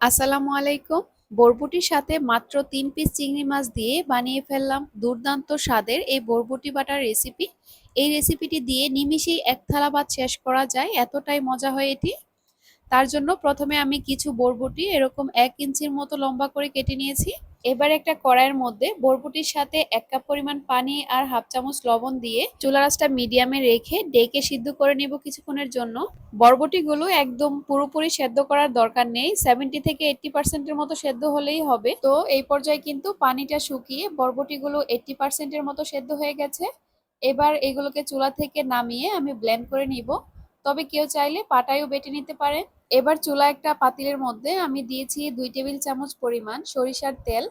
আসসালামু আলাইকুম। বরবটির সাথে মাত্র তিন পিস চিংড়ি মাছ দিয়ে বানিয়ে ফেললাম দুর্দান্ত স্বাদের এই বরবটি বাটার রেসিপি এই রেসিপিটি দিয়ে নিমিশেই এক থালা ভাত শেষ করা যায়, এতটাই মজা হয় এটি। তার জন্য প্রথমে আমি কিছু বরবটি এরকম এক ইঞ্চির মতো লম্বা করে কেটে নিয়েছি। এবার একটা কড়াইয়ের মধ্যে বরবটির সাথে এক কাপ পরিমাণ পানি আর হাফ চামচ লবণ দিয়ে চুলা রাসটা মিডিয়ামে রেখে ডেকে সিদ্ধ করে নেব কিছুক্ষণের জন্য। বরবটিগুলো একদম পুরোপুরি সেদ্ধ করার দরকার নেই। সেভেন্টি থেকে এইটটি পার্সেন্টের মতো সেদ্ধ হলেই হবে। তো এই পর্যায়ে কিন্তু পানিটা শুকিয়ে বরবটিগুলো এইটটি পার্সেন্টের মতো সেদ্ধ হয়ে গেছে। এবার এগুলোকে চুলা থেকে নামিয়ে আমি ব্লেন্ড করে নিব। তবে কেউ চাইলে পাটায়ও বেটে নিতে পারে। এবার চুলা একটা পাতিলের মধ্যে আমি দিয়েছি দুই টেবিল চামচ পরিমাণ সরিষার তেল।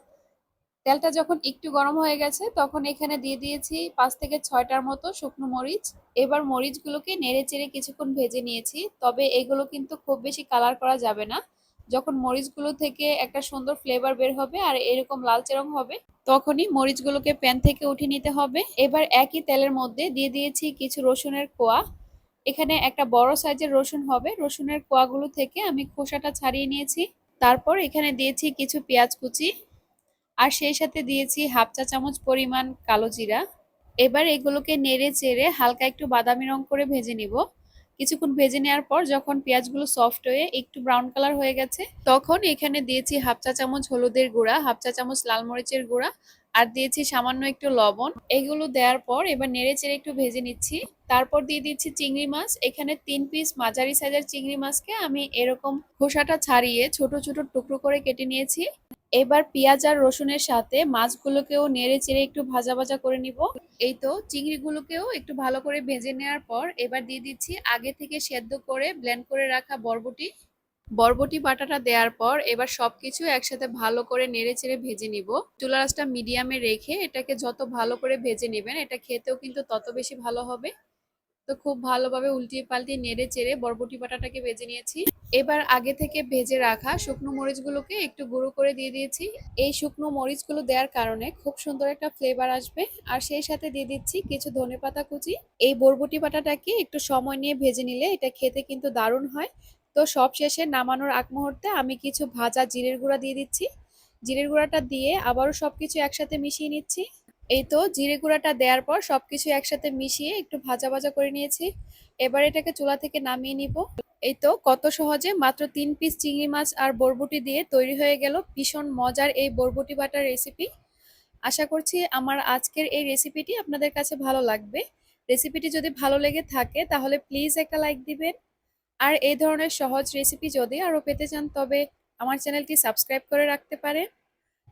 তেলটা যখন একটু গরম হয়ে গেছে, তখন এখানে দিয়ে দিয়েছি পাঁচ থেকে ছয়টার মতো শুকনো মরিচ। এবার মরিচগুলোকে নেড়ে চেড়ে কিছুক্ষণ ভেজে নিয়েছি, তবে এগুলো কিন্তু খুব বেশি কালার করা যাবে না। যখন মরিচগুলো থেকে একটা সুন্দর ফ্লেভার বের হবে আর এরকম লালচে রং হবে, তখনই মরিচগুলোকে প্যান থেকে উঠিয়ে নিতে হবে। এবার একই তেলের মধ্যে দিয়ে দিয়েছি কিছু রসুনের কোয়া। এখানে একটা বড় সাইজের রসুন হবে। রসুনের কোয়াগুলো থেকে আমি খোসাটা ছাড়িয়ে নিয়েছি। তারপর এখানে দিয়েছি কিছু পেঁয়াজ কুচি আর সেই সাথে দিয়েছি হাফ চা চামচ পরিমাণ কালো জিরা। এবার এগুলোকে নেড়ে চেড়ে হালকা একটু বাদামি রং করে ভেজে নিব। কিছুক্ষণ ভেজে নেওয়ার পর যখন পেঁয়াজগুলো সফট হয়ে একটু ব্রাউন কালার হয়ে গেছে, তখন এখানে দিয়েছি হাফ চা চামচ হলুদের গুঁড়া, হাফ চা চামচ লাল মরিচের গুঁড়া আর দিয়েছি সামান্য একটু লবণ। এগুলো দেওয়ার পর এবার নেড়ে চেড়ে একটু ভেজে নিচ্ছি। তারপর দিয়ে দিচ্ছি চিংড়ি মাছ। এখানে তিন পিস মাঝারি সাইজের চিংড়ি মাছকে আমি এরকম খোসাটা ছাড়িয়ে ছোট ছোট টুকরো করে কেটে নিয়েছি। এবার পেঁয়াজ আর রসুনের সাথে মাছগুলোকেও নেড়ে চেড়ে একটু ভাজা ভাজা করে নিব। এই তো চিংড়িগুলোকেও একটু ভালো করে ভেজে নেওয়ার পর এবার দিয়ে দিচ্ছি আগে থেকে সেদ্ধ করে ব্লেন্ড করে রাখা বরবটি। বরবটি বাটাটা দেওয়ার পর এবার সবকিছু একসাথে ভালো করে নেড়ে চেড়ে ভেজে নিব। চুলা রাসটা মিডিয়ামে রেখে এটাকে যত ভালো করে ভেজে নেবেন, এটা খেতেও কিন্তু তত বেশি ভালো হবে। তো খুব ভালোভাবে উল্টিয়ে পাল্টিয়ে নেড়ে চেড়ে বরবটি বাটাটাকে ভেজে নিয়েছি। এবার আগে থেকে ভেজে রাখা শুকনো মরিচগুলোকে একটু গুঁড়ো করে দিয়ে দিয়েছি। এই শুকনো মরিচগুলো দেওয়ার কারণে খুব সুন্দর একটা ফ্লেভার আসবে। আর সেই সাথে দিয়ে দিচ্ছি কিছু ধনে পাতা কুচি। এই বরবটি বাটাটাকে একটু সময় নিয়ে ভেজে নিলে এটা খেতে কিন্তু দারুণ হয়। তো সব শেষে নামানোর আগ মুহূর্তে আমি কিছু ভাজা জিরের গুঁড়া দিয়ে দিচ্ছি। জিরের গুঁড়াটা দিয়ে আবারও সবকিছু একসাথে মিশিয়ে নিচ্ছি। এই তো জিরে গুঁড়াটা দেওয়ার পর সবকিছু একসাথে মিশিয়ে একটু ভাজা ভাজা করে নিয়েছি। এবার এটাকে চুলা থেকে নামিয়ে নিব। এই তো কত সহজে মাত্র তিন পিস চিংড়ি মাছ আর বরবটি দিয়ে তৈরি হয়ে গেল ভীষণ মজার এই বরবটি বাটার রেসিপি। আশা করছি আমার আজকের এই রেসিপিটি আপনাদের কাছে ভালো লাগবে। রেসিপিটি যদি ভালো লেগে থাকে তাহলে প্লিজ একটা লাইক দিবেন। আর এই ধরনের সহজ রেসিপি যদি আরও পেতে চান তবে আমার চ্যানেলটি সাবস্ক্রাইব করে রাখতে পারেন।